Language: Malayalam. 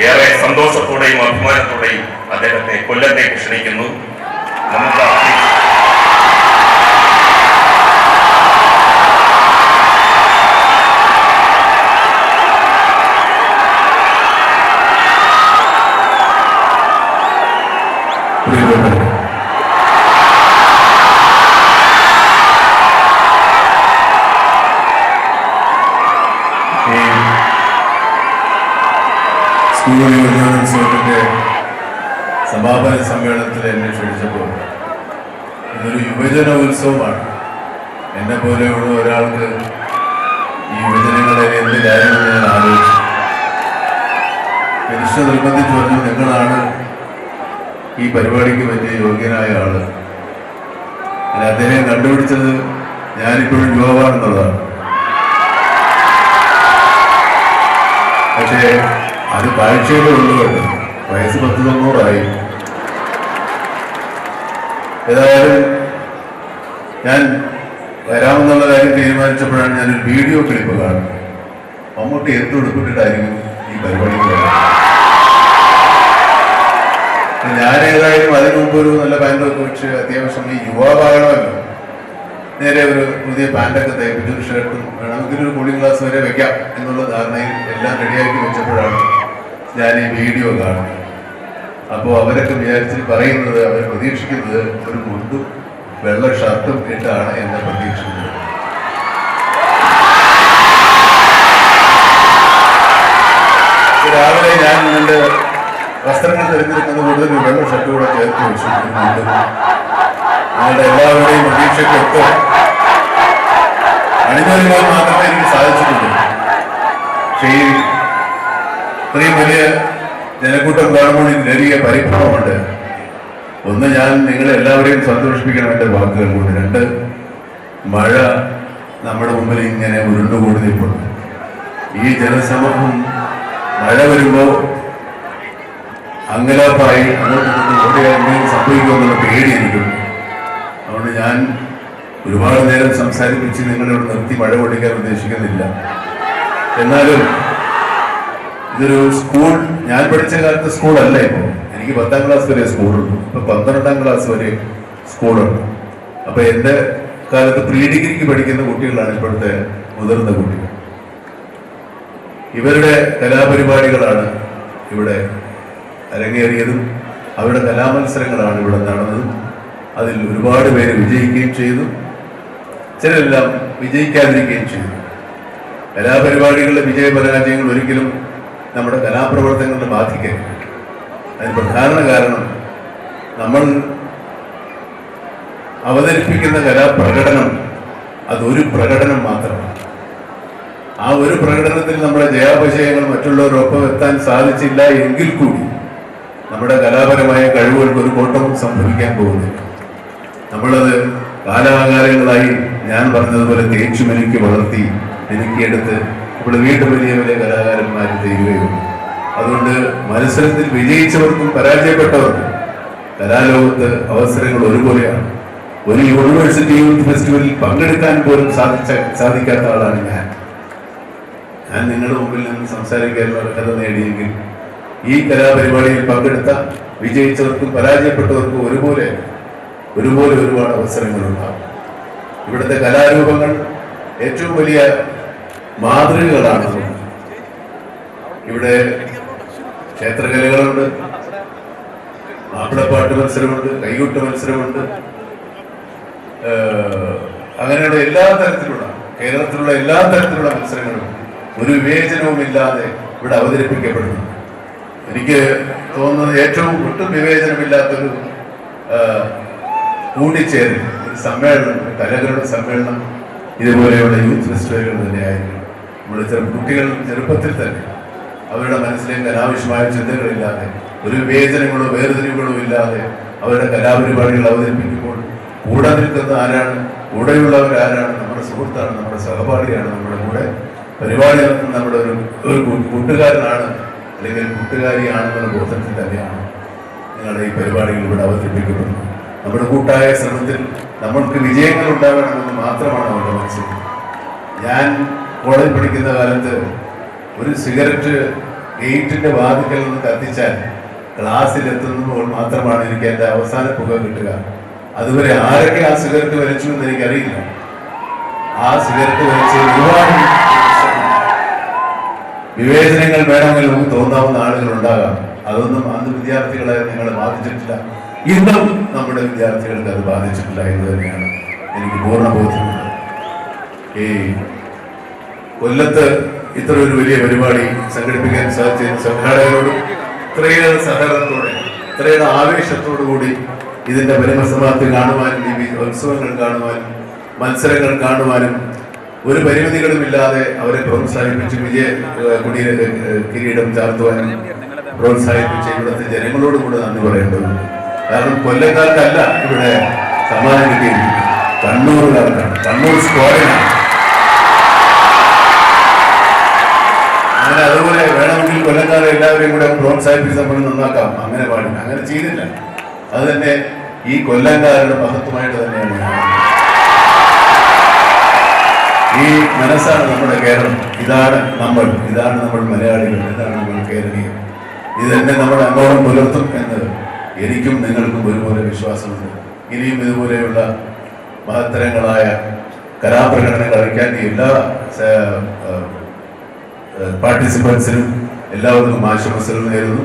ഏറെ സന്തോഷത്തോടെയും അഭിമാനത്തോടെയും അദ്ദേഹത്തെ കൊല്ലത്തേക്ക് ക്ഷണിക്കുന്നു. നമുക്ക് സ്കൂൾ യുവജനോത്സവത്തിന്റെ സമാപന സമ്മേളനത്തിൽ എന്നെ ക്ഷണിച്ചപ്പോൾ ഇതൊരു യുവജന ഉത്സവമാണ്. എന്നെ പോലെയുള്ള ഒരാൾക്ക് ഈ യുവജനങ്ങളെ എന്ത് കാര്യങ്ങൾ ഞാൻ ആലോചിച്ചു. മനുഷ്യ നിർബന്ധിച്ചു പറഞ്ഞു നിങ്ങളാണ് ഈ പരിപാടിക്ക് പറ്റിയ യോഗ്യനായ ആൾ. ഞാൻ അദ്ദേഹം കണ്ടുപിടിച്ചത് ഞാനിപ്പോഴും യുവാവാണെന്നുള്ളതാണ്. പക്ഷേ അത് കാഴ്ചയുടെ ഉള്ളുകൊണ്ട് വയസ്സ് പത്ത് തൊണ്ണൂറായി ഏതായാലും ഞാൻ വരാമെന്നുള്ള കാര്യം തീരുമാനിച്ചപ്പോഴാണ് ഞാനൊരു വീഡിയോ ക്ലിപ്പ് കാണുന്നത്. മമ്മൂട്ടി എന്ത് ഉടുപ്പിട്ടിട്ടായിരിക്കും ഈ പരിപാടി ഞാൻ ഏതായാലും അതിനു മുമ്പ് ഒരു നല്ല പാന്റൊക്കെ വെച്ച് അത്യാവശ്യം ഈ യുവാവാകണമല്ലോ. നേരെ ഒരു പുതിയ പാന്റൊക്കെ തയ്പ്പിച്ച് ഷർട്ടും വേണമെങ്കിൽ ഒരു കൂളിംഗ് ഗ്ലാസ് വരെ വെക്കാം എന്നുള്ള ധാരണയിൽ എല്ലാം റെഡിയാക്കി വെച്ചപ്പോഴാണ് ഞാൻ ഈ വീഡിയോ കാണുന്നത് അപ്പോൾ അവരൊക്കെ വിചാരിച്ച് പറയുന്നത് അവർ പ്രതീക്ഷിക്കുന്നത് ഒരു മുണ്ടും വെള്ള ഷർട്ടും ഇട്ടാണ് എന്നെ പ്രതീക്ഷിക്കുന്നത് രാവിലെ ഞാൻ നിങ്ങളുടെ വസ്ത്രങ്ങൾ തിരഞ്ഞെടുക്കുന്നത് കൂടുതൽ വെള്ള ഷർട്ട് കൂടെ ചേർത്ത് വെച്ചു നിങ്ങളുടെ എല്ലാവരുടെയും പ്രതീക്ഷയ്ക്കൊക്കെ അണിഞ്ഞൊരുങ്ങാൻ മാത്രമേ എനിക്ക് സാധിച്ചിട്ടുള്ളൂ. പക്ഷേ ഈ ഇത്രയും വലിയ ജനക്കൂട്ടം കാണുമ്പോൾ വലിയ പരിഭ്രമമുണ്ട്. ഒന്ന് ഞാൻ നിങ്ങളെ എല്ലാവരെയും സന്തോഷിപ്പിക്കണം എന്റെ വാക്കുകൾ കൊണ്ട്. രണ്ട് മഴ നമ്മുടെ മുമ്പിൽ ഇങ്ങനെ ഉരുണ്ടുകൂടി നിൽപ്പുണ്ട് ഈ ജനസമൂഹം മഴ വരുമ്പോ അങ്കലാപ്പായി അങ്ങോട്ട് സംഭവിക്കുമെന്നുള്ള പേടി എനിക്കുണ്ട് അതുകൊണ്ട് ഞാൻ ഒരുപാട് നേരം സംസാരിപ്പിച്ച് നിങ്ങളോട് നിർത്തി മഴ പൊടിക്കാൻ ഉദ്ദേശിക്കുന്നില്ല. എന്നാലും ഇതൊരു സ്കൂൾ ഞാൻ പഠിച്ച കാലത്ത് സ്കൂളല്ല ഇപ്പോൾ എനിക്ക് പത്താം ക്ലാസ് വരെ സ്കൂളുണ്ട് ഇപ്പൊ പന്ത്രണ്ടാം ക്ലാസ് വരെ സ്കൂളുണ്ട് അപ്പൊ എന്റെ കാലത്ത് പ്രീ ഡിഗ്രിക്ക് പഠിക്കുന്ന കുട്ടികളാണ് ഇപ്പോഴത്തെ മുതിർന്ന കുട്ടികൾ. ഇവരുടെ കലാപരിപാടികളാണ് ഇവിടെ അരങ്ങേറിയതും അവരുടെ കലാമത്സരങ്ങളാണ് ഇവിടെ നടന്നതും. അതിൽ ഒരുപാട് പേര് വിജയിക്കുകയും ചെയ്തു. ചിലരെല്ലാം വിജയിക്കാതിരിക്കുകയും ചെയ്തു. കലാപരിപാടികളുടെ വിജയപരാജയങ്ങൾ ഒരിക്കലും നമ്മുടെ കലാപ്രവർത്തനങ്ങളെ ബാധിക്കരുത്. അതിന് പ്രധാന കാരണം നമ്മൾ അവതരിപ്പിക്കുന്ന കലാപ്രകടനം അതൊരു പ്രകടനം മാത്രമാണ്. ആ ഒരു പ്രകടനത്തിൽ നമ്മുടെ ജയാപജയങ്ങൾ മറ്റുള്ളവരൊപ്പം എത്താൻ സാധിച്ചില്ല എങ്കിൽ കൂടി നമ്മുടെ കലാപരമായ കഴിവുകൾക്ക് ഒരു കോട്ടവും സംഭവിക്കാൻ പോകുന്നില്ല. നമ്മളത് കാലാകാലങ്ങളായി ഞാൻ പറഞ്ഞതുപോലെ തേച്ചു മെനുക്കി വളർത്തി മെനുക്കിയെടുത്ത് നമ്മൾ വീണ്ടും വലിയ വലിയ കലാകാരന്മാർ തീരുകയുള്ളൂ അതുകൊണ്ട് മത്സരത്തിൽ വിജയിച്ചവർക്കും പരാജയപ്പെട്ടവർക്കും കലാലോകത്ത് അവസരങ്ങൾ ഒരുപോലെയാണ്. ഒരു യൂണിവേഴ്സിറ്റി യൂത്ത് ഫെസ്റ്റിവലിൽ പങ്കെടുക്കാൻ പോലും സാധിച്ച സാധിക്കാത്ത ആളാണ് ഞാൻ. ഞാൻ നിങ്ങളുടെ മുമ്പിൽ നിന്ന് സംസാരിക്കാനുള്ള അർഹത നേടിയെങ്കിൽ ഈ കലാപരിപാടിയിൽ പങ്കെടുത്ത വിജയിച്ചവർക്കും പരാജയപ്പെട്ടവർക്കും ഒരുപോലെ ഒരുപോലെ ഒരുപാട് അവസരങ്ങളുണ്ടാകും. ഇവിടുത്തെ കലാരൂപങ്ങൾ ഏറ്റവും വലിയ മാതൃകകളാണ്. ഇവിടെ ക്ഷേത്രകലകളുണ്ട്. മാപ്പിളപ്പാട്ട് മത്സരമുണ്ട് കൈകൊട്ട് മത്സരമുണ്ട്. അങ്ങനെയുള്ള എല്ലാ തരത്തിലുള്ള കേരളത്തിലുള്ള എല്ലാ തരത്തിലുള്ള മത്സരങ്ങളും ഒരു വിവേചനവും ഇല്ലാതെ ഇവിടെ അവതരിപ്പിക്കപ്പെടുന്നു. എനിക്ക് തോന്നുന്നത് ഏറ്റവും ഒട്ടും വിവേചനമില്ലാത്തൊരു കൂടിച്ചേരൽ ഒരു സമ്മേളനം കലകളുടെ സമ്മേളനം ഇതുപോലെയുള്ള യൂത്ത് ഫെസ്റ്റിവലുകൾ തന്നെയായിരിക്കും. നമ്മുടെ ചെറു കുട്ടികൾ ചെറുപ്പത്തിൽ തന്നെ അവരുടെ മനസ്സിലേക്ക് അനാവശ്യമായ ചിന്തകളില്ലാതെ ഒരു വിവേചനങ്ങളോ വേർതിരിവുകളോ ഇല്ലാതെ അവരുടെ കലാപരിപാടികൾ അവതരിപ്പിക്കുമ്പോൾ കൂടെ നിൽക്കുന്ന ആരാണ് കൂടെയുള്ളവർ ആരാണ് നമ്മുടെ സുഹൃത്താണ് നമ്മുടെ സഹപാഠിയാണ് നമ്മുടെ കൂടെ പരിപാടി നടത്തുന്ന നമ്മുടെ ഒരു ഒരു കൂട്ടുകാരനാണ് അല്ലെങ്കിൽ കൂട്ടുകാരിയാണെന്നുള്ള ബോധത്തിൽ തന്നെയാണ് നിങ്ങളുടെ ഈ പരിപാടികൾ ഇവിടെ അവതരിപ്പിക്കപ്പെടുന്നത് നമ്മുടെ കൂട്ടായ ശ്രമത്തിൽ നമ്മൾക്ക് വിജയങ്ങൾ ഉണ്ടാകണമെന്ന് മാത്രമാണ് അവരുടെ മനസ്സിൽ. ഞാൻ കോളേജ് പഠിക്കുന്ന കാലത്ത് ഒരു സിഗരറ്റ് ഗേറ്റിന്റെ വാതിക്കൽ നിന്ന് കത്തിച്ചാൽ ക്ലാസ്സിൽ എത്തുമ്പോൾ മാത്രമാണ് എനിക്ക് എന്റെ അവസാന പുക കിട്ടുക. അതുവരെ ആരൊക്കെ ആ സിഗരറ്റ് വലിച്ചു എന്ന് എനിക്കറിയില്ല. ആ സിഗരറ്റ് വലിച്ച ഒരുപാട് വിവേചനങ്ങൾ വേണമെങ്കിൽ നമുക്ക് തോന്നാവുന്ന ആളുകൾ ഉണ്ടാകാം. അതൊന്നും അന്ന് വിദ്യാർത്ഥികളെ നിങ്ങൾ ബാധിച്ചിട്ടില്ല. ഇന്നും നമ്മുടെ വിദ്യാർത്ഥികൾക്ക് അത് ബാധിച്ചിട്ടില്ല എന്ന് തന്നെയാണ് എനിക്ക് പൂർണ ബോധ്യമുണ്ട് ഈ കൊല്ലത്ത് ഇത്ര ഒരു വലിയ പരിപാടി സംഘടിപ്പിക്കാൻ സാധിച്ചതിന് സംഘാടകരോടും ഇത്രയേറെ സഹകരണത്തോടെ ഇത്രയേറെ ആവേശത്തോടു കൂടി ഇതിന്റെ പരിമസമാപ്തി കാണുവാനും ഈ ഉത്സവങ്ങൾ കാണുവാനും മത്സരങ്ങൾ കാണുവാനും ഒരു പരിമിതികളുമില്ലാതെ അവരെ പ്രോത്സാഹിപ്പിച്ച് വിജയ കുടിയ കിരീടം ചാർത്തുവാനും പ്രോത്സാഹിപ്പിച്ച് ഇവിടുത്തെ ജനങ്ങളോട് കൂടെ നന്ദി പറയേണ്ടതുണ്ട്. കാരണം കൊല്ലക്കാർക്കല്ല ഇവിടെ സമ്മാനം കിട്ടിയിരിക്കുന്നത്. കണ്ണൂറുകാർക്കാണ് കണ്ണൂർ സ്ക്വാഡിനാണ്. കൊല്ലക്കാരെ എല്ലാവരെയും കൂടെ പ്രോത്സാഹിപ്പിച്ച് നമ്മൾ നന്നാക്കാം. അങ്ങനെ പാടില്ല. അങ്ങനെ ചെയ്തില്ല. അത് തന്നെ ഈ കൊല്ലംകാരുടെ മഹത്വമായിട്ട് തന്നെയാണ്. ഈ മനസ്സാണ് നമ്മുടെ കേരളം. ഇതാണ് നമ്മൾ. ഇതാണ് നമ്മൾ മലയാളികൾ. ഇതാണ് നമ്മൾ കേരളീയർ. ഇത് തന്നെ നമ്മൾ അങ്ങോളം പുലർത്തും എന്ന് എനിക്കും നിങ്ങൾക്കും ഒരുപോലെ വിശ്വാസമുണ്ട്. ഇനിയും ഇതുപോലെയുള്ള മഹത്തരങ്ങളായ കലാപ്രകടനങ്ങൾ ഈ എല്ലാ പാർട്ടിസിപ്പൻസിനും എല്ലാവർക്കും ആശംസകൾ നേരുന്നു.